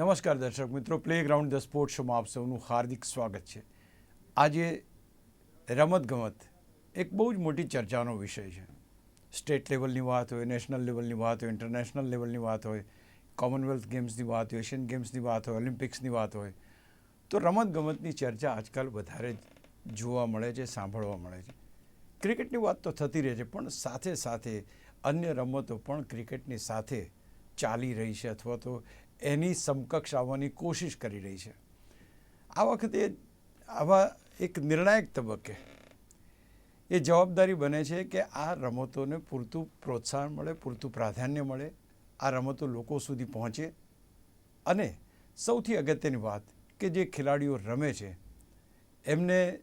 નમસ્કાર દર્શક મિત્રો પ્લેગ્રાઉન્ડ ધ સ્પોર્ટ શોમાં આપ સૌનું હાર્દિક સ્વાગત છે. આજે રમતગમત એક બહુ જ મોટી ચર્ચાનો વિષય છે. સ્ટેટ લેવલની વાત હોય નેશનલ લેવલની વાત હોય ઇન્ટરનેશનલ લેવલની વાત હોય કોમનવેલ્થ ગેમ્સની વાત હોય એશિયન ગેમ્સની વાત હોય ઓલિમ્પિક્સની વાત હોય, તો રમતગમતની ચર્ચા આજકાલ વધારે જોવા મળે છે, સાંભળવા મળે છે. ક્રિકેટની વાત તો થતી રહે છે, પણ સાથે સાથે અન્ય રમતો પણ ક્રિકેટની સાથે ચાલી રહી છે અથવા તો એની સમકક્ષ આવવાની કોશિશ કરી રહી છે. આ વખતે આવા એક નિર્ણાયક તબક્કે એ જવાબદારી બને છે કે આ રમતોને પૂરતું પ્રોત્સાહન મળે, પૂરતું પ્રાધાન્ય મળે, આ રમતો લોકો સુધી પહોંચે. અને સૌથી અગત્યની વાત કે જે ખેલાડીઓ રમે છે, એમને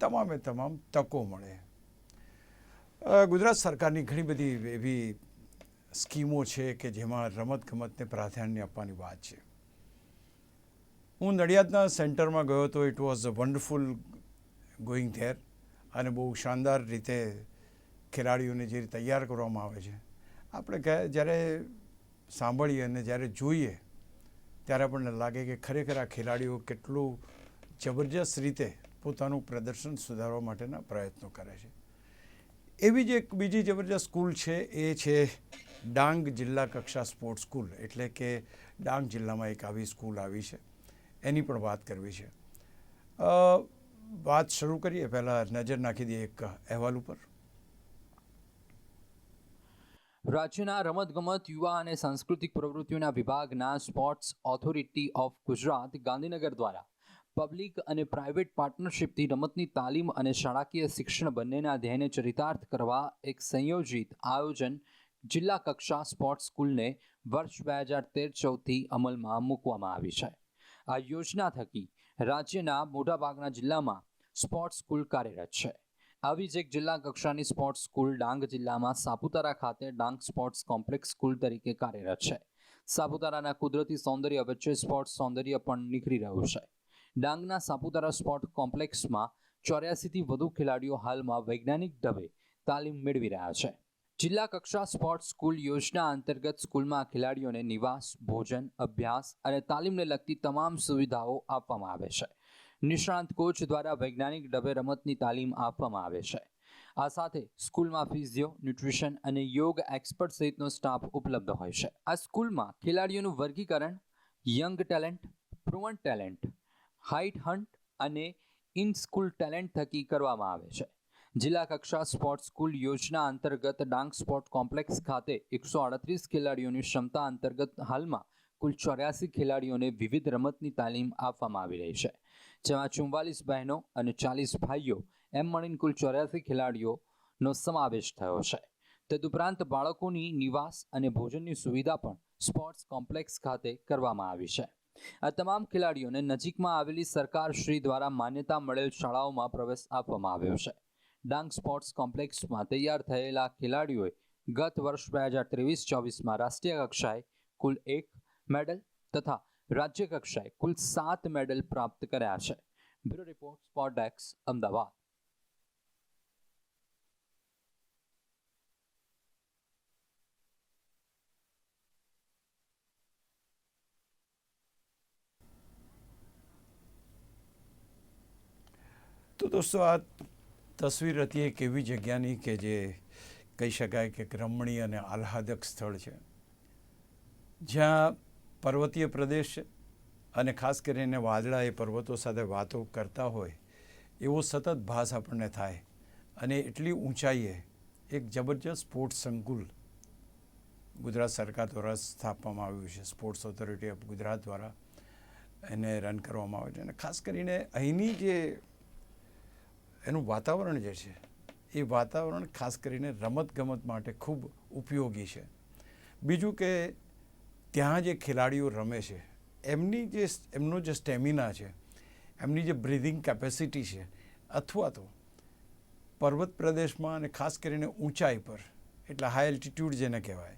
તમામે તમામ તકો મળે. ગુજરાત સરકારની ઘણી બધી એવી સ્કીમો છે કે જેમાં રમતગમતને પ્રાધાન્ય આપવાની વાત છે. હું નડિયાદના સેન્ટરમાં ગયો હતો. It was wonderful going there અને બહુ શાનદાર રીતે ખેલાડીઓને જે તૈયાર કરવામાં આવે છે. આપણે જ્યારે સાંભળીએ અને જ્યારે જોઈએ, ત્યારે આપણને લાગે કે ખરેખર આ ખેલાડીઓ કેટલું જબરજસ્ત રીતે પોતાનું પ્રદર્શન સુધારવા માટેના પ્રયત્નો કરે છે. એવી જ એક બીજી જબરજસ્ત સ્કૂલ છે, એ છે ડાંગ જિલ્લા કક્ષા સ્પોર્ટ્સ સ્કૂલ. એટલે કે ડાંગ જિલ્લામાં એક આવી સ્કૂલ આવી છે. એની પણ વાત કરવી છે. વાત શરૂ કરીએ પહેલાં નજર નાખી દઈએ એક અહેવાલ ઉપર. રાજ્યના રમતગમત, યુવા અને સાંસ્કૃતિક પ્રવૃત્તિઓના વિભાગના sports authority of Gujarat Gandhinagar દ્વારા પબ્લિક અને પ્રાઇવેટ પાર્ટનરશિપથી રમતની તાલીમ અને શાળાકીય શિક્ષણ બંનેના ધ્યેયને ચરિતાર્થ કરવા એક સંયોજિત આયોજન જિલ્લા કક્ષા સ્પોર્ટ્સ સ્કૂલને વર્ષ બે હજાર તેર ચૌદથી અમલમાં મૂકવામાં આવી છે. આ યોજના થકી રાજ્યના મોટાભાગના જિલ્લામાં સ્પોર્ટ્સ સ્કૂલ કાર્યરત છે. આવી જ એક જિલ્લા કક્ષાની સ્પોર્ટ્સ સ્કૂલ ડાંગ જિલ્લામાં સાપુતારા ખાતે ડાંગ સ્પોર્ટ્સ કોમ્પ્લેક્સ સ્કૂલ તરીકે કાર્યરત છે. સાપુતારાના કુદરતી સૌંદર્ય વચ્ચે સ્પોર્ટ્સ સૌંદર્ય પણ નીકળી રહ્યું છે. ડાંગના સાપુતારા સ્પોર્ટ કોમ્પ્લેક્સમાં ચોર્યાસીથી વધુ ખેલાડીઓ હાલમાં વૈજ્ઞાનિક ઢબે તાલીમ મેળવી રહ્યા છે. જિલ્લા કક્ષા સ્પોર્ટ સ્કૂલ યોજના અંતર્ગત સ્કૂલમાં ખેલાડીઓને નિવાસ, ભોજન, અભ્યાસ અને તાલીમને લગતી તમામ સુવિધાઓ આપવામાં આવે છે. નિષ્ણાંત કોચ દ્વારા વૈજ્ઞાનિક ઢબે રમતની તાલીમ આપવામાં આવે છે. આ સાથે સ્કૂલમાં ફિઝિયો, ન્યુટ્રિશન અને યોગ એક્સપર્ટ સહિતનો સ્ટાફ ઉપલબ્ધ હોય છે. આ સ્કૂલમાં ખેલાડીઓનું વર્ગીકરણ, young talent proven talent height hunt અને ઇન સ્કૂલ ટેલેન્ટ થકી કરવામાં આવે છે. જિલ્લા કક્ષા સ્પોર્ટ્સ સ્કૂલ યોજના અંતર્ગત ડાંગ સ્પોર્ટ કોમ્પ્લેક્સ ખાતે એકસો આડત્રીસ ખેલાડીઓની ક્ષમતા અંતર્ગત હાલમાં કુલ ચોર્યાસી ખેલાડીઓને વિવિધ રમતની તાલીમ આપવામાં આવી રહી છે. જેમાં ચુમ્વાલીસ બહેનો અને ચાલીસ ભાઈઓ એમ મળીને કુલ ચોર્યાસી ખેલાડીઓનો સમાવેશ થયો છે. તદુપરાંત બાળકોની નિવાસ અને ભોજનની સુવિધા પણ સ્પોર્ટ્સ કોમ્પ્લેક્સ ખાતે કરવામાં આવી છે. આ તમામ ખેલાડીઓને નજીકમાં આવેલી સરકાર શ્રી દ્વારા માન્યતા મળેલ શાળાઓમાં પ્રવેશ આપવામાં આવ્યો છે. ડાંગ સ્પોર્ટ્સ કોમ્પ્લેક્સમાં તૈયાર થયેલા ખેલાડીઓએ ગત વર્ષ બે હજાર ત્રેવીસ ચોવીસમાં રાષ્ટ્રીય કક્ષાએ કુલ એક મેડલ તથા રાજ્ય કક્ષાએ કુલ સાત મેડલ પ્રાપ્ત કર્યા છે. Bureau report sport desk, Ahmedabad. તો દોસ્તો, આ તસવીર હતી એક એવી જગ્યાની કે જે કહી શકાય કે રમણીય અને આહ્લાદક સ્થળ છે. જ્યાં પર્વતીય પ્રદેશ અને ખાસ કરીને વાદળા એ પર્વતો સાથે વાતો કરતા હોય, એવો સતત ભાસ આપણને થાય અને એટલી ઊંચાઈએ એક જબરજસ્ત સ્પોર્ટ્સ સંકુલ ગુજરાત સરકાર દ્વારા સ્થાપવામાં આવ્યું છે. સ્પોર્ટ્સ ઓથોરિટી ઓફ ગુજરાત દ્વારા એને રન કરવામાં આવે છે. અને ખાસ કરીને અહીંની જે એનું વાતાવરણ જે છે, એ વાતાવરણ ખાસ કરીને રમતગમત માટે ખૂબ ઉપયોગી છે. બીજું કે ત્યાં જે ખેલાડીઓ રમે છે, એમની જે એમનો જે સ્ટેમિના છે, એમની જે બ્રિધિંગ કેપેસિટી છે, અથવા તો પર્વત પ્રદેશમાં અને ખાસ કરીને ઊંચાઈ પર, એટલે હાઈ એલ્ટિટ્યૂડ જેને કહેવાય,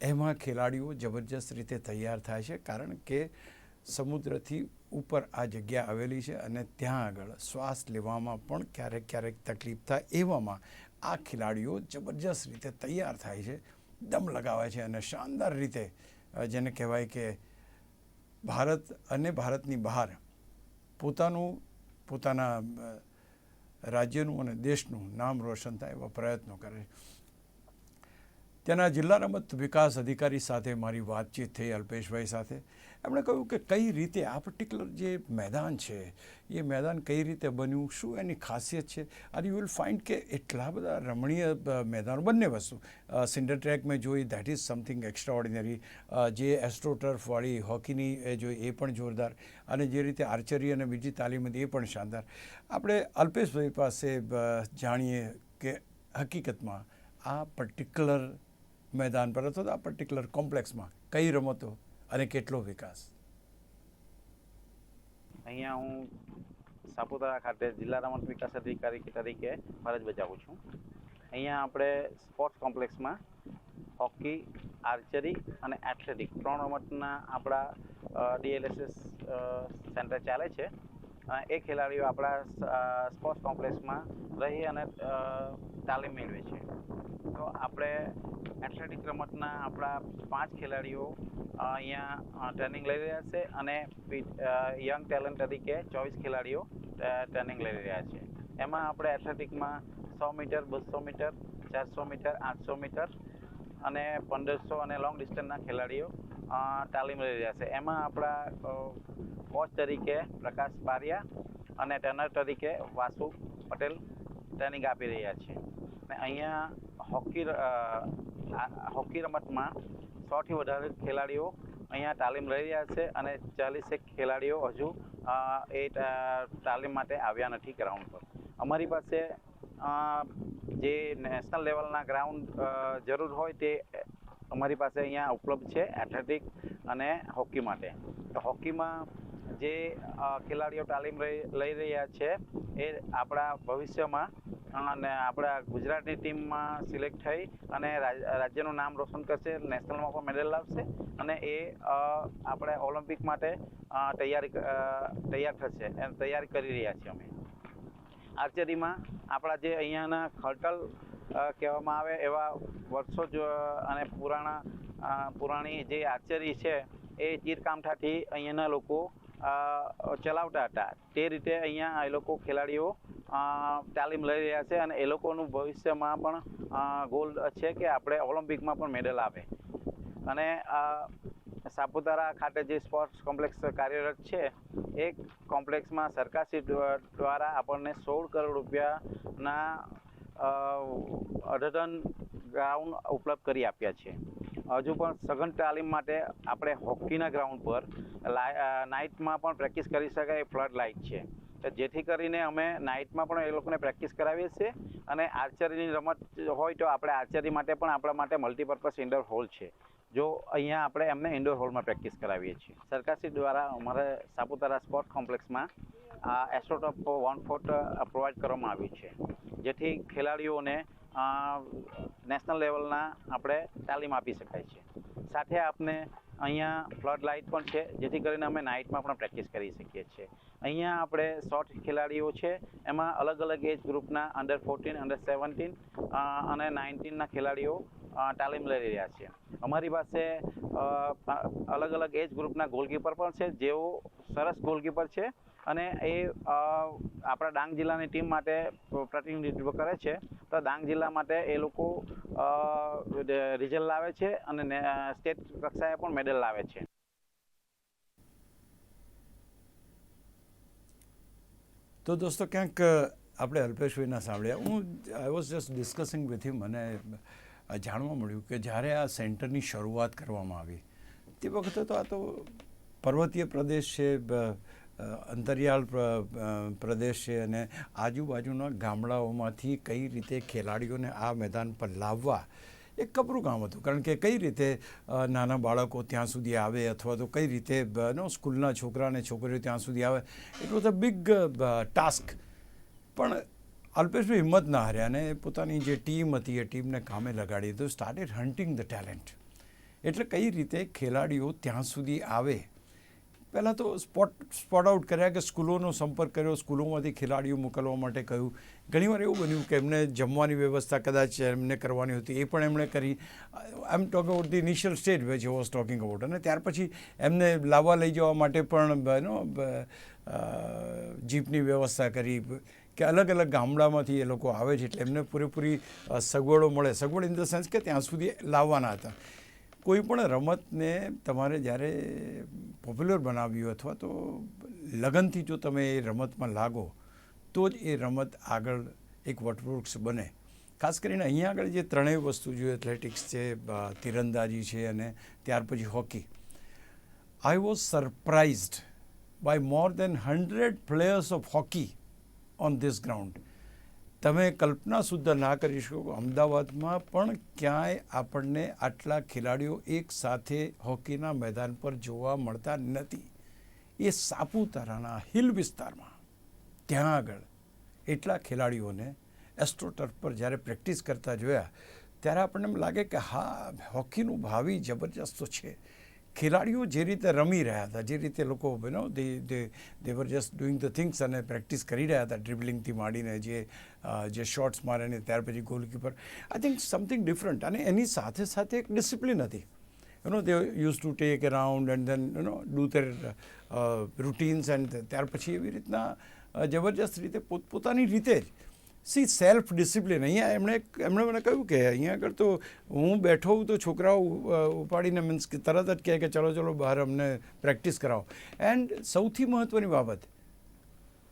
એમાં ખેલાડીઓ જબરજસ્ત રીતે તૈયાર થાય છે. કારણ કે સમુદ્રથી ઉપર આ જગ્યા આવેલી છે અને ત્યાં આગળ શ્વાસ લેવામાં પણ ક્યારેક ક્યારેક તકલીફ થાય એવામાં આ ખેલાડીઓ જબરજસ્ત રીતે તૈયાર થાય છે, દમ લગાવે છે અને શાનદાર રીતે જેને કહેવાય કે ભારત અને ભારતની બહાર પોતાનું, પોતાના રાજ્યનું અને દેશનું નામ રોશન થાય એવા પ્રયત્નો કરે છે. ત્યાંના જિલ્લા રમત વિકાસ અધિકારી સાથે મારી વાતચીત થઈ અલ્પેશભાઈ સાથે. એમણે કહ્યું કે કઈ રીતે આ પર્ટિક્યુલર જે મેદાન છે, એ મેદાન કઈ રીતે બન્યું, શું એની ખાસિયત છે? અને યુ વિલ ફાઇન્ડ કે એટલા બધા રમણીય મેદાનો, બંને વસ્તુ. સિન્ડર ટ્રેક મેં જોઈ that is something extraordinary જે એસ્ટ્રોટર્ફવાળી હોકીની, એ જોઈ એ પણ જોરદાર. અને જે રીતે આર્ચરી અને બીજી તાલીમ હતી, એ પણ શાનદાર. આપણે અલ્પેશભાઈ પાસે જાણીએ કે હકીકતમાં આ પર્ટિક્યુલર મેદાન પર, અથવા આ પર્ટિક્યુલર કોમ્પ્લેક્સમાં કઈ રમતો અને કેટલો વિકાસ? અહીંયા હું સાપુતારા ખાતે જિલ્લા રમત વિકાસ અધિકારી તરીકે ફરજ બજાવું છું. અહીંયા આપણે સ્પોર્ટ્સ કોમ્પ્લેક્સમાં હોકી, આર્ચરી અને એથ્લેટિક ત્રણ રમતના આપણા ડીએલએસએસ સેન્ટર ચાલે છે. એ ખેલાડીઓ આપણા સ્પોર્ટ્સ કોમ્પ્લેક્સમાં રહી અને તાલીમ મેળવે છે. તો આપણે એથ્લેટિક રમતના આપણા પાંચ ખેલાડીઓ અહીંયા ટ્રેનિંગ લઈ રહ્યા છે અને યંગ ટેલેન્ટ તરીકે ચોવીસ ખેલાડીઓ ટ્રેનિંગ લઈ રહ્યા છે. એમાં આપણે એથ્લેટિકમાં સો મીટર, બસો મીટર, ચારસો મીટર, આઠસો મીટર અને પંદરસો અને લોંગ ડિસ્ટન્સના ખેલાડીઓ તાલીમ લઈ રહ્યા છે. એમાં આપણા કોચ તરીકે પ્રકાશ પારિયા અને ટ્રેનર તરીકે વાસુ પટેલ ટ્રેનિંગ આપી રહ્યા છે. અને અહીંયા હોકી હોકી રમતમાં સોથી વધારે ખેલાડીઓ અહીંયા તાલીમ લઈ રહ્યા છે અને ચાલીસેક ખેલાડીઓ હજુ એ તાલીમ માટે આવ્યા નથી ગ્રાઉન્ડ પર. અમારી પાસે જે નેશનલ લેવલના ગ્રાઉન્ડ જરૂર હોય તે અમારી પાસે અહીંયા ઉપલબ્ધ છે એથ્લેટિક અને હોકી માટે. હોકીમાં જે ખેલાડીઓ તાલીમ લઈ રહ્યા છે એ આપણા ભવિષ્યમાં અને આપણા ગુજરાતની ટીમમાં સિલેક્ટ થઈ અને રાજ- રાજ્યનું નામ રોશન કરશે નેશનલમાં પણ મેડલ લાવશે અને એ આપણે ઓલિમ્પિક માટે તૈયારી તૈયાર થશે એમ તૈયારી કરી રહ્યા છીએ અમે. આર્ચરીમાં આપણા જે અહીંયાના ખર્ટલ કહેવામાં આવે એવા વર્ષો જ અને પુરાણા પુરાણી જે આર્ચરી છે એ ચીરકામઠાથી અહીંયાના લોકો ચલાવતા હતા. તે રીતે અહીંયા એ લોકો ખેલાડીઓ તાલીમ લઈ રહ્યા છે અને એ લોકોનું ભવિષ્યમાં પણ ગોલ છે કે આપણે ઓલિમ્પિકમાં પણ મેડલ આવે અને સાપુતારા ખાતે જે સ્પોર્ટ્સ કોમ્પ્લેક્સ કાર્યરત છે એ કોમ્પ્લેક્સમાં સરકારશ્રી દ્વ- દ્વારા આપણને સોળ કરોડ રૂપિયાના અ, અદ્યતન ગ્રાઉન્ડ ઉપલબ્ધ કરી આપ્યા છે. હજુ પણ સઘન તાલીમ માટે આપણે હોકીના ગ્રાઉન્ડ પર નાઇટમાં પણ પ્રેક્ટિસ કરી શકાય એ ફ્લડ લાઇટ છે. જેથી કરીને અમે નાઇટમાં પણ એ લોકોને પ્રેક્ટિસ કરાવીએ છીએ અને આર્ચરીની રમત હોય તો આપણે આર્ચરી માટે પણ આપણા માટે મલ્ટીપર્પઝ ઇન્ડોર હોલ છે. જો અહીંયા આપણે એમને ઇન્ડોર હોલમાં પ્રેક્ટિસ કરાવીએ છીએ. સરકારશ્રી દ્વારા અમારે સાપુતારા સ્પોર્ટ કોમ્પ્લેક્સમાં આ એસ્ટ્રોટોપ વન ફોર્ટ પ્રોવાઈડ કરવામાં આવ્યું છે. જેથી ખેલાડીઓને નેશનલ લેવલના આપણે તાલીમ આપી શકાય છે. સાથે આપને અહીંયા ફ્લડ લાઇટ પણ છે, જેથી કરીને અમે નાઇટમાં પણ પ્રેક્ટિસ કરી શકીએ છીએ. અહીંયા આપણે શોર્ટ ખેલાડીઓ છે, એમાં અલગ અલગ એજ ગ્રુપના અંડર ફોર્ટીન અંડર સેવન્ટીન અને નાઇન્ટીનના ખેલાડીઓ તાલીમ લઈ રહ્યા છે. અમારી પાસે અલગ અલગ એજ ગ્રુપના ગોલકીપર પણ છે, જેઓ સરસ ગોલકીપર છે, અને એ આપણા ડાંગ જિલ્લાની ટીમ માટે પ્રતિનિધિત્વ કરે છે. તો ડાંગ જિલ્લા માટે એ લોકો રિઝલ્ટ લાવે છે અને સ્ટેટ કક્ષાએ પણ મેડલ લાવે છે. તો દોસ્તો ક્યાંક આપણે અલ્પેશભાઈના સાંભળ્યા. હું I was just discussing with him મને જાણવા મળ્યું કે જ્યારે આ સેન્ટરની શરૂઆત કરવામાં આવી, તે વખતે તો આ તો પર્વતીય પ્રદેશ છે અંતરિયાળ પ્રદેશ છે અને આજુબાજુના ગામડાઓમાંથી કઈ રીતે ખેલાડીઓને આ મેદાન પર લાવવા એક કપરું કામ હતું. કારણ કે કઈ રીતે નાના બાળકો ત્યાં સુધી આવે અથવા તો કઈ રીતે નો, સ્કૂલના છોકરા અને છોકરીઓ ત્યાં સુધી આવે it was a big task પણ અલ્પેશભાઈ હિંમત ના હાર્યા અને પોતાની જે ટીમ હતી એ ટીમને કામે લગાડી તો સ્ટાર્ટેડ હન્ટિંગ ધ ટેલેન્ટ એટલે કઈ રીતે ખેલાડીઓ ત્યાં સુધી આવે પહેલાં તો સ્પોટ સ્પોટ આઉટ કર્યા કે સ્કૂલોનો સંપર્ક કર્યો, સ્કૂલોમાંથી ખેલાડીઓ મોકલવા માટે કહ્યું. ઘણીવાર એવું બન્યું કે એમને જમવાની વ્યવસ્થા કદાચ એમને કરવાની હતી, એ પણ એમણે કરી. I am talk about the initial stage which was talking about અને ત્યાર પછી એમને લાવવા લઈ જવા માટે પણ એનો જીપની વ્યવસ્થા કરી, કે અલગ અલગ ગામડામાંથી એ લોકો આવે છે, એટલે એમને પૂરેપૂરી સગવડો મળે. સગવડ ઇન ધ સેન્સ કે ત્યાં સુધી લાવવાના હતા. કોઈ પણ રમતને તમારે જ્યારે પોપ્યુલર બનાવ્યું અથવા તો લગનથી જો તમે એ રમતમાં લાગો, તો જ એ રમત આગળ એક વટવૃક્ષ બને. ખાસ કરીને અહીંયા આગળ જે ત્રણેય વસ્તુ જોઈએ એથ્લેટિક્સ છે તીરંદાજી છે અને ત્યાર પછી hockey. I was surprised by more than hundred players of hockey on this ground તમે કલ્પના સુદ્ધા ના કરી શકો. અમદાવાદમાં પણ ક્યાંય આપણને આટલા ખેલાડીઓ એક સાથે હોકીના મેદાન પર જોવા મળતા નથી. એ સાપુતારાના હિલ વિસ્તારમાં. ત્યાં આગળ એટલા ખેલાડીઓને એસ્ટ્રોટર્ફ પર જ્યારે પ્રેક્ટિસ કરતા જોયા, ત્યારે આપણને એમ લાગે કે હા, હોકીનું ભાવિ જબરજસ્ત છે. ખેલાડીઓ જે રીતે રમી રહ્યા હતા, જે રીતે લોકો you they they they were just doing the things અને પ્રેક્ટિસ કરી રહ્યા હતા ડ્રિબલિંગથી માંડીને જે જે શોટ્સ મારે ને ત્યાર પછી goalkeeper I think something different અને એની સાથે સાથે એક ડિસિપ્લિન હતી. You know they use to take a round and then you know do their routines and ત્યાર પછી એવી રીતના જબરજસ્ત રીતે પોતપોતાની રીતે જ સી સેલ્ફ ડિસિપ્લિન અહીંયા એમણે એમણે મને કહ્યું કે અહીંયા આગળ તો હું બેઠો હોઉં તો છોકરાઓ ઉપાડીને મીન્સ કે તરત જ કહે કે ચલો ચલો, બહાર અમને પ્રેક્ટિસ કરાવો. એન્ડ સૌથી મહત્ત્વની બાબત,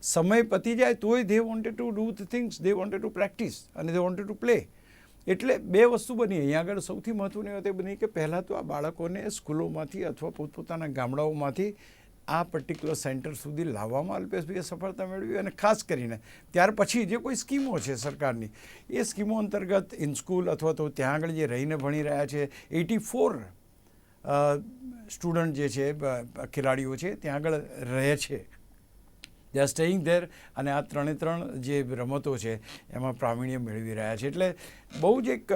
સમય પતી જાય તોય they wanted to do the things they wanted to practice અને દે વોન્ટેડ ટુ પ્લે એટલે બે વસ્તુ બની. અહીંયા આગળ સૌથી મહત્ત્વની વાત એ બની કે પહેલાં તો આ બાળકોને સ્કૂલોમાંથી અથવા પોતપોતાના ગામડાઓમાંથી આ પર્ટિક્યુલર સેન્ટર સુધી લાવવામાં અલ્પેશભાઈએ સફળતા મેળવી અને ખાસ કરીને ત્યાર પછી જે કોઈ સ્કીમો છે સરકારની, એ સ્કીમો અંતર્ગત ઇન સ્કૂલ અથવા તો ત્યાં આગળ જે રહીને ભણી રહ્યા છે એટી ફોર સ્ટુડન્ટ જે છે ખેલાડીઓ છે, ત્યાં આગળ રહે છે. દે આર સ્ટેઇંગ ધેર અને આ ત્રણે ત્રણ જે રમતો છે, એમાં પ્રાવીણ્ય મેળવી રહ્યા છે. એટલે બહુ જ એક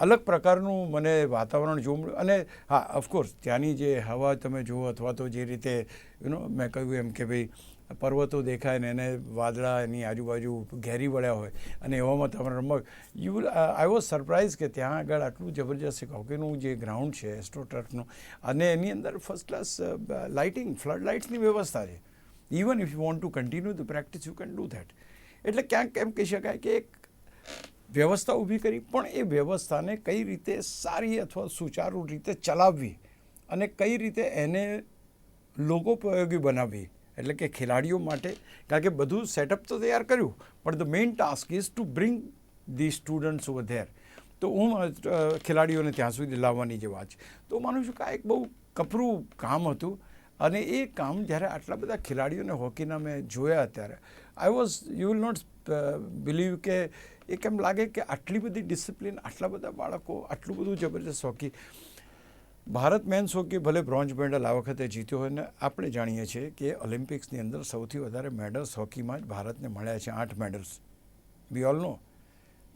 અલગ પ્રકારનું મને વાતાવરણ જોવું મળ્યું. અને હા ઓફકોર્સ ત્યાંની જે હવા તમે જુઓ અથવા તો જે રીતે યુ નો મેં કહ્યું એમ કે ભાઈ, પર્વતો દેખાય ને એને વાદળા એની આજુબાજુ ઘેરી વળ્યા હોય અને એવામાં તમે રમવા you will I was surprise કે ત્યાં આગળ આટલું જબરજસ્ત હોકીનું જે ગ્રાઉન્ડ છે એસ્ટ્રોટર્ફનું અને એની અંદર ફર્સ્ટ ક્લાસ લાઇટિંગ ફ્લડ લાઇટ્સની વ્યવસ્થા છે. Even if you want to continue the practice you can do that એટલે ક્યાંક એમ કહી શકાય કે એક વ્યવસ્થા ઊભી કરી, પણ એ વ્યવસ્થાને કઈ રીતે સારી અથવા સુચારુ રીતે ચલાવવી અને કઈ રીતે એને લોકોપયોગી બનાવવી, એટલે કે ખેલાડીઓ માટે, કારણ કે બધું સેટઅપ તો તૈયાર કર્યું, પણ the main task is to bring the students over there તો હું ખેલાડીઓને ત્યાં સુધી લાવવાની જે વાત છે. તો માનું છું કે આ એક બહુ કપરું કામ હતું અને એ કામ જ્યારે આટલા બધા ખેલાડીઓને હોકીના મેં જોયા ત્યારે I was you will not believe કે એક એમ લાગે કે આટલી બધી ડિસિપ્લિન આટલા બધા બાળકો આટલું બધું જબરજસ્ત હોકી? ભારત મેન્સ હોકી ભલે બ્રોન્ઝ મેડલ આ વખતે જીત્યો હોય ને, આપણે જાણીએ છીએ કે ઓલિમ્પિક્સની અંદર સૌથી વધારે મેડલ્સ હોકીમાં જ ભારતને મળ્યા છે, આઠ મેડલ્સ વી ઓલ નો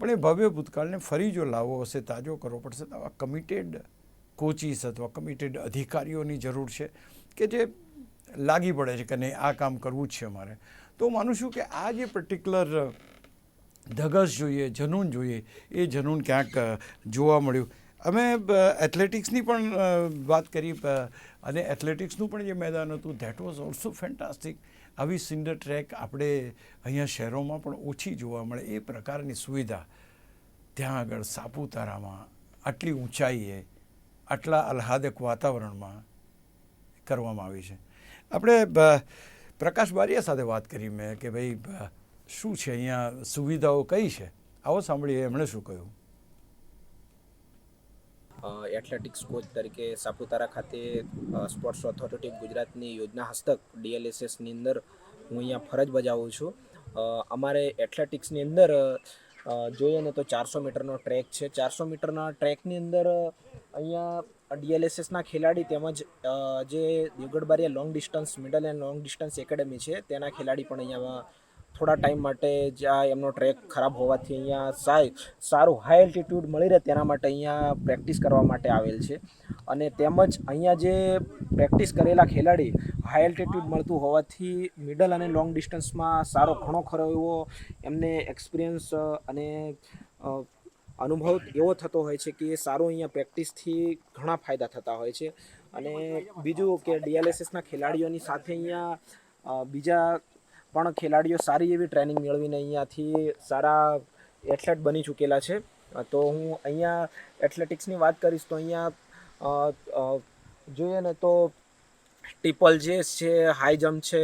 પણ એ ભવ્ય ભૂતકાળને ફરી જો લાવવો હશે, તાજો કરવો પડશે, તો આવા કમિટેડ કોચિસ અથવા કમિટેડ અધિકારીઓની જરૂર છે કે જે લાગી પડે છે કે નહીં, આ કામ કરવું જ છે અમારે. તો હું માનું છું કે આ જે પર્ટિક્યુલર ધગસ જોઈએ, જનૂન જોઈએ, એ જનૂન ક્યાંક જોવા મળ્યું. અમે એથ્લેટિક્સની પણ વાત કરી અને એથ્લેટિક્સનું પણ જે મેદાન હતું ધેટ વોઝ ઓલ્સો ફેન્ટાસ્ટિક આવી સિન્ડર ટ્રેક આપણે અહીંયા શહેરોમાં પણ ઓછી જોવા મળે, એ પ્રકારની સુવિધા. ત્યાં આગળ સાપુતારામાં આટલી ઊંચાઈએ, આટલા આહ્લાદક વાતાવરણમાં કરવામાં આવી છે. આપણે પ્રકાશ બારિયા સાથે વાત કરી મેં કે ભાઈ શું છે અહીંયા સુવિધાઓ કઈ છે? આવો સાંભળીએ, એમણે શું કહ્યું? એથ્લેટિક્સ કોચ તરીકે સાપુતારા ખાતે સ્પોર્ટ્સ ઓથોરિટી ગુજરાતની યોજના હસ્તક ડીએલએસએસની અંદર હું અહીંયા ફરજ બજાવું છું. અમારે એથ્લેટિક્સની અંદર જોઈએ ને તો ચારસો મીટરનો ટ્રેક છે. ચારસો મીટરના ટ્રેકની અંદર, અહીંયા ડીએલએસએસના ખેલાડી તેમજ જે Devgadh Baria long distance middle and long distance academy છે, તેના ખેલાડી પણ અહીંયા થોડા ટાઈમ માટે જ્યાં એમનો ટ્રેક ખરાબ હોવાથી અહીંયા સાય, સારું હાઈ એલ્ટિટ્યૂડ મળી રહે તેના માટે અહીંયા પ્રેક્ટિસ કરવા માટે આવેલ છે. અને તેમજ અહીંયા જે પ્રેક્ટિસ કરેલા ખેલાડી હાઈ એલ્ટિટ્યૂડ મળતું હોવાથી મિડલ અને લોંગ ડિસ્ટન્સમાં સારો ઘણો ખરો એવો એમને એક્સપિરિયન્સ અને અનુભવ એવો થતો હોય છે કે સારો અહીંયા પ્રેક્ટિસથી ઘણા ફાયદા થતા હોય છે. અને બીજું કે ડીએલએસએસના ખેલાડીઓની સાથે અહીંયા બીજા પણ ખેલાડીઓ સારી એવી ટ્રેનિંગ મેળવીને અહીંયાથી સારા એથ્લેટ બની ચૂકેલા છે. તો હું અહીંયા એથ્લેટિક્સની વાત કરીશ તો અહીંયા જોઈએ ને તો ટીપલ જેસ છે હાઈ જમ્પ છે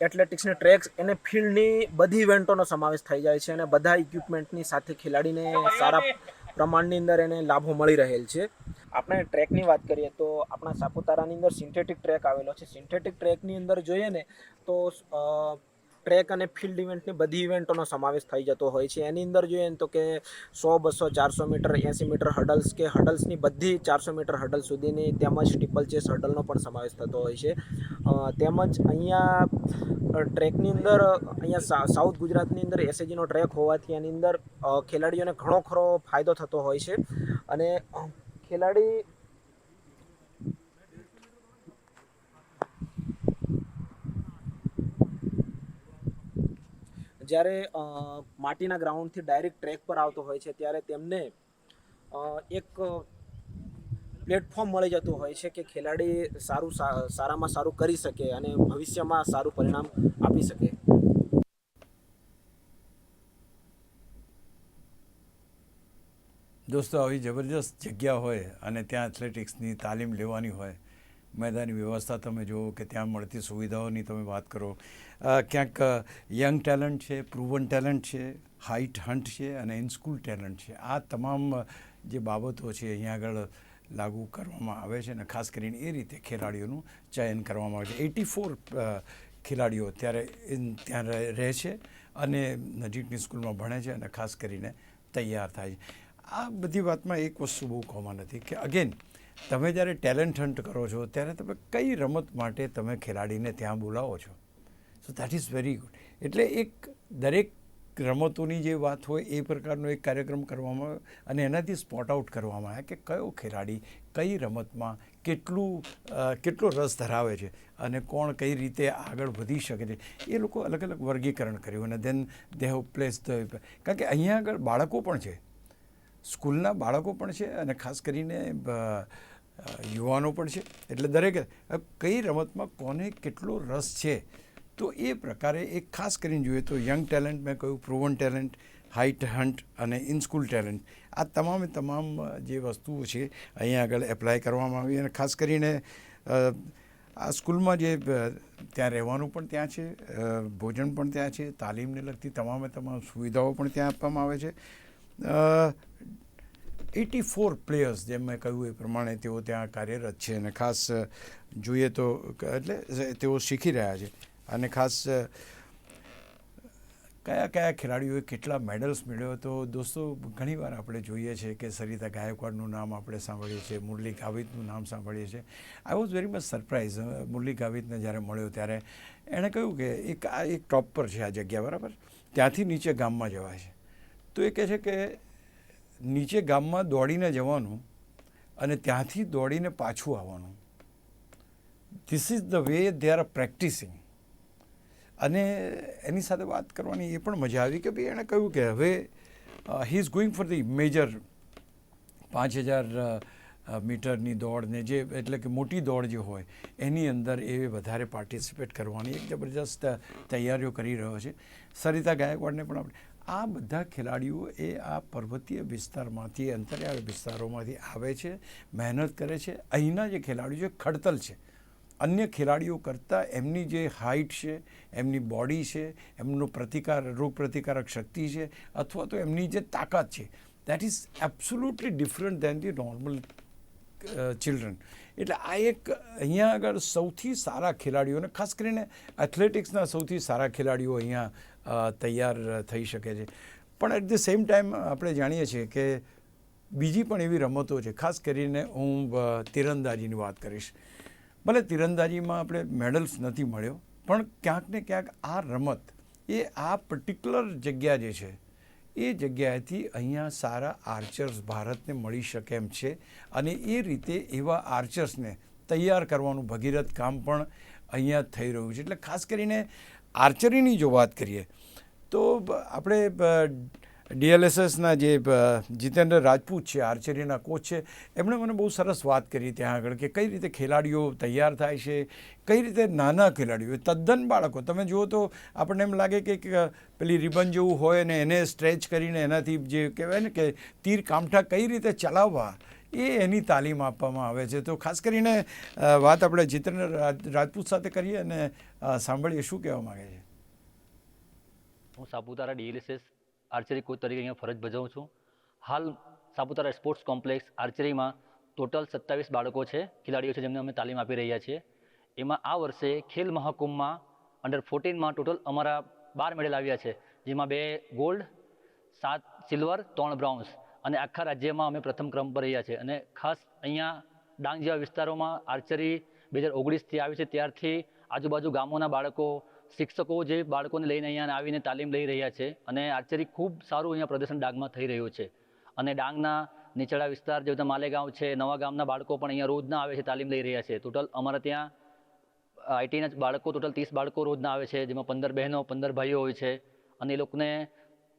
એથ્લેટિક્સની ટ્રેક્સ એને ફિલ્ડની બધી ઇવેન્ટોનો સમાવેશ થઈ જાય છે અને બધા ઇક્વિપમેન્ટની સાથે ખેલાડીને સારા પ્રમાણની અંદર એને લાભો મળી રહેલ છે. આપણે ટ્રેકની વાત કરીએ તો આપણા સાપુતારાની અંદર સિન્થેટિક ટ્રેક આવેલો છે. સિન્થેટિક ટ્રેકની અંદર જોઈએ ને તો ટ્રેક અને ફિલ્ડ ઇવેન્ટની બધી ઇવેન્ટોનો સમાવેશ થઈ જતો હોય છે. એની અંદર જોઈએ ને તો કે સો, બસો, ચારસો મીટર, એંસી મીટર હડલ્સ કે હડલ્સની બધી ચારસો મીટર હડલ સુધીની તેમજ ટ્રિપલ ચેસ હડલનો પણ સમાવેશ થતો હોય છે. તેમજ અહીંયા ટ્રેકની અંદર અહીંયા સાઉથ ગુજરાતની અંદર એસએજીનો ટ્રેક હોવાથી એની અંદર ખેલાડીઓને ઘણો ખરો ફાયદો થતો હોય છે. અને ખેલાડી જ્યારે માટીના ગ્રાઉન્ડથી ડાયરેક્ટ ટ્રેક પર આવતો હોય છે, ત્યારે તેમને એક પ્લેટફોર્મ મળી જતું હોય છે કે ખેલાડી સારું સારામાં સારું કરી શકે અને ભવિષ્યમાં સારું પરિણામ આપી શકે. દોસ્તો, આવી જબરજસ્ત જગ્યા હોય અને ત્યાં એથ્લેટિક્સની તાલીમ લેવાની હોય મેદાની વ્યવસ્થા તમે જુઓ કે ત્યાં મળતી સુવિધાઓની તમે વાત કરો. ક્યાંક યંગ ટેલેન્ટ છે પ્રુવન ટેલેન્ટ છે હાઇટ હન્ટ છે અને ઇનસ્કૂલ ટેલેન્ટ છે. આ તમામ જે બાબતો છે અહીંયા આગળ લાગુ કરવામાં આવે છે અને ખાસ કરીને એ રીતે ખેલાડીઓનું ચયન કરવામાં આવે છે. એટી ફોર ખેલાડીઓ ત્યારે ત્યાં રહે છે અને નજીકની સ્કૂલમાં ભણે છે અને ખાસ કરીને તૈયાર થાય છે. આ બધી વાતમાં એક વસ્તુ બહુ કોમન હતી કે અગેન તમે જ્યારે ટેલેન્ટ હન્ટ કરો છો, ત્યારે તમે કઈ રમત માટે તમે ખેલાડીને ત્યાં બોલાવો છો? So that is very good એટલે એક દરેક રમતોની જે વાત હોય એ પ્રકારનો એક કાર્યક્રમ કરવામાં આવ્યો અને એનાથી સ્પોટ આઉટ કરવામાં આવ્યા કે કયો ખેલાડી કઈ રમતમાં કેટલું કેટલો રસ ધરાવે છે અને કોણ કઈ રીતે આગળ વધી શકે છે. એ લોકો અલગ અલગ વર્ગીકરણ કર્યું અને then they have place the કારણ કે અહીંયા આગળ બાળકો પણ છે. સ્કૂલના બાળકો પણ છે અને ખાસ કરીને યુવાનો પણ છે. એટલે દરેક કઈ રમતમાં કોને કેટલો રસ છે તો એ પ્રકારે એક ખાસ કરીને જોઈએ તો યંગ ટેલેન્ટ મેં કહ્યું, પ્રુવન ટેલેન્ટ હાઇટ હન્ટ અને ઇન સ્કૂલ ટેલેન્ટ. આ તમામે તમામ જે વસ્તુઓ છે અહીંયા આગળ એપ્લાય કરવામાં આવી અને ખાસ કરીને આ સ્કૂલમાં જે ત્યાં રહેવાનું પણ ત્યાં છે ભોજન પણ ત્યાં છે, તાલીમને લગતી તમામે તમામ સુવિધાઓ પણ ત્યાં આપવામાં આવે છે. એટી ફોર પ્લેયર્સ જેમ મેં કહ્યું એ પ્રમાણે તેઓ ત્યાં કાર્યરત છે અને ખાસ જોઈએ તો એટલે તેઓ શીખી રહ્યા છે. અને ખાસ કયા કયા ખેલાડીઓએ કેટલા મેડલ્સ મેળવ્યો તો દોસ્તો, ઘણીવાર આપણે જોઈએ છીએ કે સરિતા ગાયકવાડનું નામ આપણે સાંભળીએ છીએ, મુરલી ગાવિતનું નામ સાંભળીએ છીએ. I was very much surprise Murali ગાવિતને જ્યારે મળ્યો ત્યારે. એણે કહ્યું કે એક, આ એક ટોપ પર છે આ જગ્યા, બરાબર? ત્યાંથી નીચે ગામમાં જવાય છે. તો એ કહે છે કે નીચે ગામમાં દોડીને જવાનું અને ત્યાંથી દોડીને પાછું આવવાનું. This is the way they are practicing અને એની સાથે વાત કરવાની એ પણ મજા આવી કે ભાઈ એણે કહ્યું કે હવે he is going for the major પાંચ હજાર મીટરની દોડને જે, એટલે કે મોટી દોડ જે હોય, એની અંદર એ વધારે પાર્ટિસિપેટ કરવાની એક જબરજસ્ત તૈયારીઓ કરી રહ્યો છે. સરિતા ગાયકવાડને પણ આપણે, આ બધા ખેલાડીઓ એ આ પર્વતીય વિસ્તારમાંથી, અંતરિયાળ વિસ્તારોમાંથી આવે છે, મહેનત કરે છે. અહીંના જે ખેલાડીઓ છે, ખડતલ છે. અન્ય ખેલાડીઓ કરતાં એમની જે હાઇટ છે, એમની બોડી છે, એમનો પ્રતિકાર, રોગ પ્રતિકારક શક્તિ છે અથવા તો એમની જે તાકાત છે that is absolutely different than the normal children એટલે આ એક અહીંયા આગળ સૌથી સારા ખેલાડીઓને, ખાસ કરીને એથ્લેટિક્સના સૌથી સારા ખેલાડીઓ અહીંયા તૈયાર થઈ શકે છે. પણ એટ ધ સેમ ટાઈમ આપણે જાણીએ છીએ કે બીજી પણ એવી રમતો છે. ખાસ કરીને હું તીરંદાજીની વાત કરીશ. ભલે તીરંદાજીમાં આપણે મેડલ્સ નથી મળ્યો, પણ ક્યાંક ને ક્યાંક આ રમત એ આ પર્ટિક્યુલર જગ્યા જે છે, એ જગ્યાએથી અહીંયા સારા આર્ચર્સ ભારતને મળી શકે એમ છે. અને એ રીતે એવા આર્ચર્સને તૈયાર કરવાનું ભગીરથ કામ પણ અહીંયા થઈ રહ્યું છે. એટલે ખાસ કરીને આર્ચરીની જો વાત કરીએ, તો આપણે ડીએલએસએસના જે જીતેન્દ્ર રાજપૂત છે આર્ચરીના કોચ છે, એમણે મને બહુ સરસ વાત કરી ત્યાં આગળ કે કઈ રીતે ખેલાડીઓ તૈયાર થાય છે, કઈ રીતે નાના ખેલાડીઓ, તદ્દન બાળકો. તમે જુઓ તો આપણને એમ લાગે કે પેલી રિબન જેવું હોય ને એને સ્ટ્રેચ કરીને એનાથી જે કહેવાય ને કે તીર કામઠા કઈ રીતે ચલાવવા, એ એની તાલીમ આપવામાં આવે છે. તો ખાસ કરીને વાત આપણે જીતેન્દ્ર રાજપૂત સાથે કરીએ અને સાંભળીએ શું કહેવા માગે છે. હું સાપુતારા ડીએલએસએસ આર્ચરી કોચ તરીકે અહીંયા ફરજ બજાવું છું. હાલ સાપુતારા સ્પોર્ટ્સ કોમ્પ્લેક્સ આર્ચરીમાં ટોટલ સત્તાવીસ બાળકો છે, ખેલાડીઓ છે જેમને અમે તાલીમ આપી રહ્યા છીએ. એમાં આ વર્ષે ખેલ મહાકુંભમાં અંડર ફોર્ટીનમાં ટોટલ અમારા બાર મેડલ આવ્યા છે, જેમાં બે ગોલ્ડ સાત સિલ્વર ત્રણ બ્રાઉન્સ અને આખા રાજ્યમાં અમે પ્રથમ ક્રમ પર રહ્યા છે અને ખાસ અહીંયા ડાંગ જેવા વિસ્તારોમાં આર્ચરી બે હજાર ઓગણીસથી આવી છે, ત્યારથી આજુબાજુ ગામોના બાળકો શિક્ષકો જે બાળકોને લઈને અહીંયા આવીને તાલીમ લઈ રહ્યા છે અને આર્ચરી ખૂબ સારું અહીંયા પ્રદર્શન ડાંગમાં થઈ રહ્યું છે. અને ડાંગના નીચેડા વિસ્તાર જે માલેગાંવ છે, નવા ગામના બાળકો પણ અહીંયા રોજના આવે છે, તાલીમ લઈ રહ્યા છે. ટોટલ અમારા ત્યાં આઈટીના બાળકો ટોટલ ત્રીસ બાળકો રોજના આવે છે, જેમાં પંદર બહેનો, પંદર ભાઈઓ હોય છે. અને એ લોકોને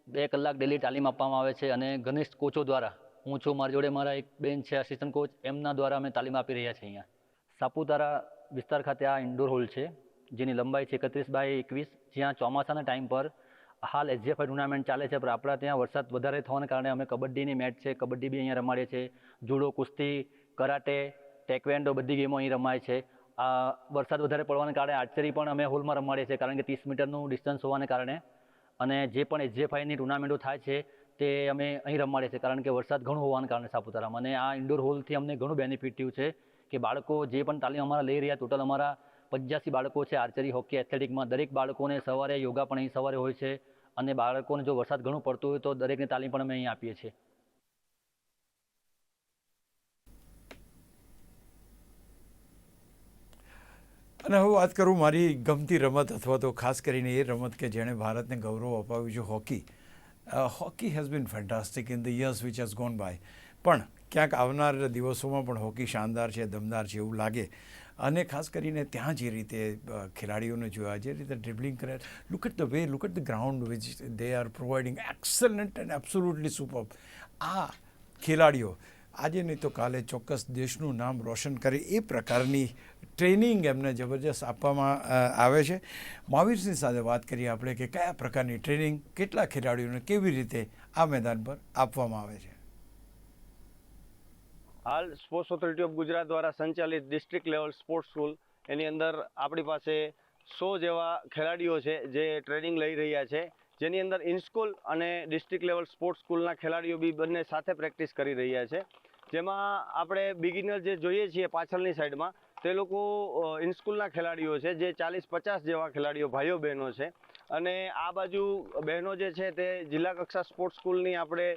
બે કલાક ડેલી તાલીમ આપવામાં આવે છે અને ઘનિષ્ઠ કોચો દ્વારા, હું છું, મારી જોડે મારા એક બેન છે આસિસ્ટન્ટ કોચ એમના દ્વારા અમે તાલીમ આપી રહ્યા છીએ અહીંયા. સાપુતારા વિસ્તાર ખાતે આ ઇન્ડોર હોલ છે. જેની લંબાઈ છે એકત્રીસ બાય એકવીસ, જ્યાં ચોમાસાના ટાઈમ પર હાલ એસજીએફઆઈ ટુર્નામેન્ટ ચાલે છે, પણ આપણા ત્યાં વરસાદ વધારે થવાને કારણે અમે કબડ્ડીની મેચ છે, કબડ્ડી બી અહીંયા રમાડીએ છીએ. જુડો, કુસ્તી, કરાટે, ટેકવેન્ડો બધી ગેમો અહીં રમાય છે. આ વરસાદ વધારે પડવાને કારણે આર્ચરી પણ અમે હોલમાં રમાડીએ છીએ, કારણ કે ત્રીસ મીટરનું ડિસ્ટન્સ હોવાને કારણે. અને જે પણ એસજીએફઆઈની ટુર્નામેન્ટો થાય છે, તે અમે અહીં રમાડીએ છીએ, કારણ કે વરસાદ ઘણો હોવાને કારણે સાપુતારામાં. અને આ ઇન્ડોર હોલથી અમને ઘણું બેનિફિટ થયું છે કે બાળકો જે પણ તાલીમ અમારા લઈ રહ્યા ટોટલ અમારા પંચ્યાસી બાળકો છે આર્ચરી, હોકી, એથ્લેટિકમાં. દરેક બાળકોને સવારે યોગા પણ અહીં સવારે હોય છે અને બાળકોને જો વરસાદ ઘણું પડતું હોય તો દરેકને તાલીમ પણ અમે અહીં આપીએ છીએ. અને હવે વાત કરું મારી ગમતી રમત અથવા તો ખાસ કરીને એ રમત કે જેણે ભારતને ગૌરવ અપાવ્યું છે, hockey. Hockey has been fantastic in the years which has gone by પણ ક્યાંક આવનાર દિવસોમાં પણ હોકી શાનદાર છે, દમદાર છે એવું લાગે. અને ખાસ કરીને ત્યાં જે રીતે ખેલાડીઓને જોયા, જે રીતે ડ્રિબલિંગ કરે. Look at the way look at the ground which they are providing excellent and absolutely super આ ખેલાડીઓ આજે નહીં તો કાલે ચોક્કસ દેશનું નામ રોશન કરે એ પ્રકારની ટ્રેનિંગ એમને જબરજસ્ત આપવામાં આવે છે. મહાવીરસિંહ સાથે વાત કરીએ આપણે કે કયા પ્રકારની ટ્રેનિંગ કેટલા ખેલાડીઓને કેવી રીતે આ મેદાન પર આપવામાં આવે છે. હાલ સ્પોર્ટ્સ ઓથોરિટી ઓફ ગુજરાત દ્વારા સંચાલિત ડિસ્ટ્રિક્ટ લેવલ સ્પોર્ટ્સ સ્કૂલ. એની અંદર આપણી પાસે સો જેવા ખેલાડીઓ છે જે ટ્રેનિંગ લઈ રહ્યા છે. જેની અંદર ઇનસ્કૂલ અને ડિસ્ટ્રિક્ટ લેવલ સ્પોર્ટ્સ સ્કૂલના ખેલાડીઓ બી બંને સાથે પ્રેક્ટિસ કરી રહ્યા છે. જેમાં આપણે બિગિનર જે જોઈએ છીએ પાછળની સાઈડમાં તે લોકો ઇનસ્કૂલના ખેલાડીઓ છે જે ચાલીસ પચાસ જેવા ખેલાડીઓ ભાઈઓ બહેનો છે. અને આ બાજુ બહેનો જે છે તે જિલ્લા કક્ષા સ્પોર્ટ્સ સ્કૂલની આપણે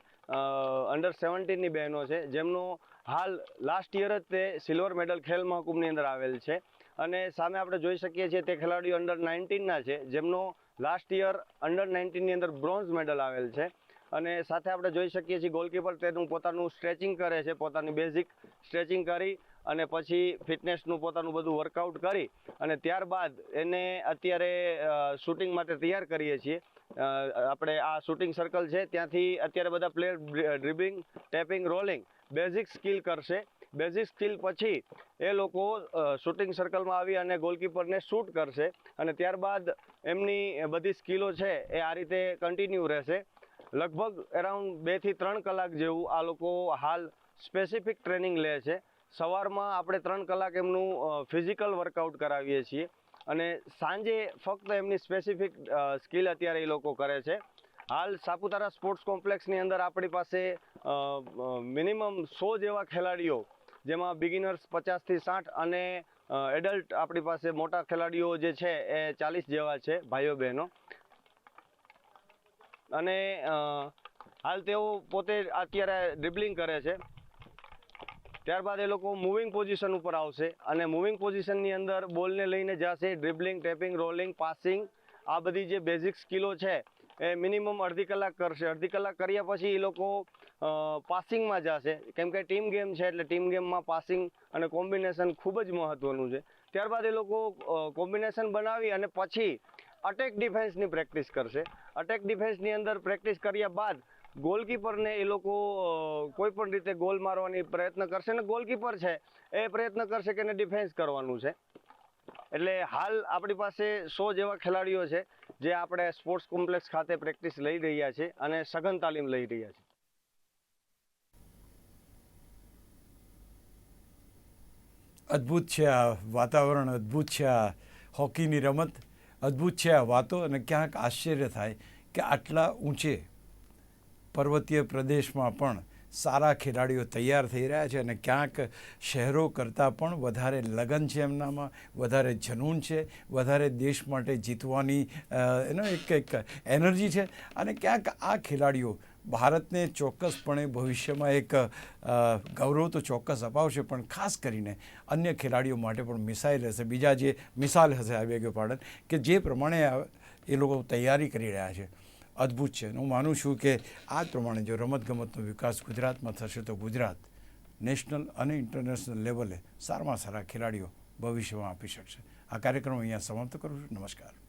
અંડર સેવન્ટીનની બહેનો છે. જેમનો હાલ લાસ્ટ યર જ તે સિલ્વર મેડલ ખેલ મહાકુંભની અંદર આવેલ છે. અને સામે આપણે જોઈ શકીએ છીએ તે ખેલાડીઓ અંડર નાઇન્ટીનના છે, જેમનો લાસ્ટ યર અંડર નાઇન્ટીનની અંદર બ્રોન્ઝ મેડલ આવેલ છે. અને સાથે આપણે જોઈ શકીએ છીએ ગોલકીપર તેનું પોતાનું સ્ટ્રેચિંગ કરે છે, પોતાની બેઝિક સ્ટ્રેચિંગ કરી અને પછી ફિટનેસનું પોતાનું બધું વર્કઆઉટ કરી અને ત્યારબાદ એને અત્યારે શૂટિંગ માટે તૈયાર કરીએ છીએ. આપણે આ શૂટિંગ સર્કલ છે, ત્યાંથી અત્યારે બધા player dribbling tapping rolling basic skill કરશે. બેઝિક સ્કિલ પછી એ લોકો શૂટિંગ સર્કલમાં આવી અને ગોલકીપરને શૂટ કરશે અને ત્યારબાદ એમની બધી સ્કિલો છે એ આ રીતે કન્ટિન્યુ રહેશે. લગભગ એરાઉન્ડ બેથી ત્રણ કલાક જેવું આ લોકો હાલ સ્પેસિફિક ટ્રેનિંગ લે છે. સવારમાં આપણે ત્રણ કલાક એમનું ફિઝિકલ વર્કઆઉટ કરાવીએ છીએ અને સાંજે ફક્ત એમની સ્પેસિફિક સ્કિલ અત્યારે એ લોકો કરે છે. હાલ સાપુતારા સ્પોર્ટ્સ કોમ્પ્લેક્સની અંદર આપણી પાસે મિનિમમ સો જેવા ખેલાડીઓ, જેમાં બિગિનર્સ પચાસથી સાઠ અને એડલ્ટ આપણી પાસે મોટા ખેલાડીઓ જે છે એ ચાલીસ જેવા છે, ભાઈઓ બહેનો. અને હાલ તેઓ પોતે અત્યારે ડ્રિબલિંગ કરે છે. ત્યારબાદ એ લોકો મૂવિંગ પોઝિશન ઉપર આવશે અને મૂવિંગ પોઝિશનની અંદર બોલને લઈને જશે ડ્રિબલિંગ ટેપિંગ રોલિંગ પાસિંગ આ બધી જે બેઝિક સ્કિલો છે એ મિનિમમ અડધી કલાક કરશે. અડધી કલાક કર્યા પછી એ લોકો પાસિંગમાં જશે. કેમ કે ટીમ ગેમ છે એટલે ટીમ ગેમમાં પાસિંગ અને કોમ્બિનેશન ખૂબ જ મહત્ત્વનું છે. ત્યારબાદ એ લોકો કોમ્બિનેશન બનાવી અને પછી અટેક ડિફેન્સની પ્રેક્ટિસ કરશે. અટેક ડિફેન્સની અંદર પ્રેક્ટિસ કર્યા બાદ ગોલકીપરને એ લોકો કોઈ પણ રીતે ગોલ મારવાની પ્રયત્ન કરશે અને ગોલકીપર છે એ પ્રયત્ન કરશે કે એને ડિફેન્સ કરવાનું છે. એટલે હાલ આપણી પાસે સો જેવા ખેલાડીઓ છે જે આપણે સ્પોર્ટ્સ કોમ્પ્લેક્સ ખાતે પ્રેક્ટિસ લઈ રહ્યા છે અને સઘન તાલીમ લઈ રહ્યા છે. અદ્ભુત છે આ વાતાવરણ, અદ્ભુત છે આ હોકીની રમત, અદ્ભુત છે આ વાતો અને ક્યાંક આશ્ચર્ય થાય કે આટલા ઊંચે પર્વતીય પ્રદેશમાં પણ સારા ખેલાડીઓ તૈયાર થઈ રહ્યા છે અને ક્યાંક શહેરો કરતાં પણ વધારે લગન છે એમનામાં, વધારે જનૂન છે, વધારે દેશ માટે જીતવાની એનો એક એક એનર્જી છે અને ક્યાંક આ ખેલાડીઓ ભારતને ચોક્કસપણે ભવિષ્યમાં એક ગૌરવ તો ચોક્કસ અપાવશે, પણ ખાસ કરીને અન્ય ખેલાડીઓ માટે પણ મિસાઇલ હશે. બીજા જે મિસાલ હશે આ બેગ પાડન કે જે પ્રમાણે એ લોકો તૈયારી કરી રહ્યા છે. અદ્ભુત છે. હું માનું છું કે આ પ્રમાણે જો રમતગમતનો વિકાસ ગુજરાતમાં થશે, તો ગુજરાત નેશનલ અને ઇન્ટરનેશનલ લેવલે સારામાં સારા ખેલાડીઓ ભવિષ્યમાં આપી શકશે. આ કાર્યક્રમ અહીંયા સમાપ્ત કરું છું. નમસ્કાર.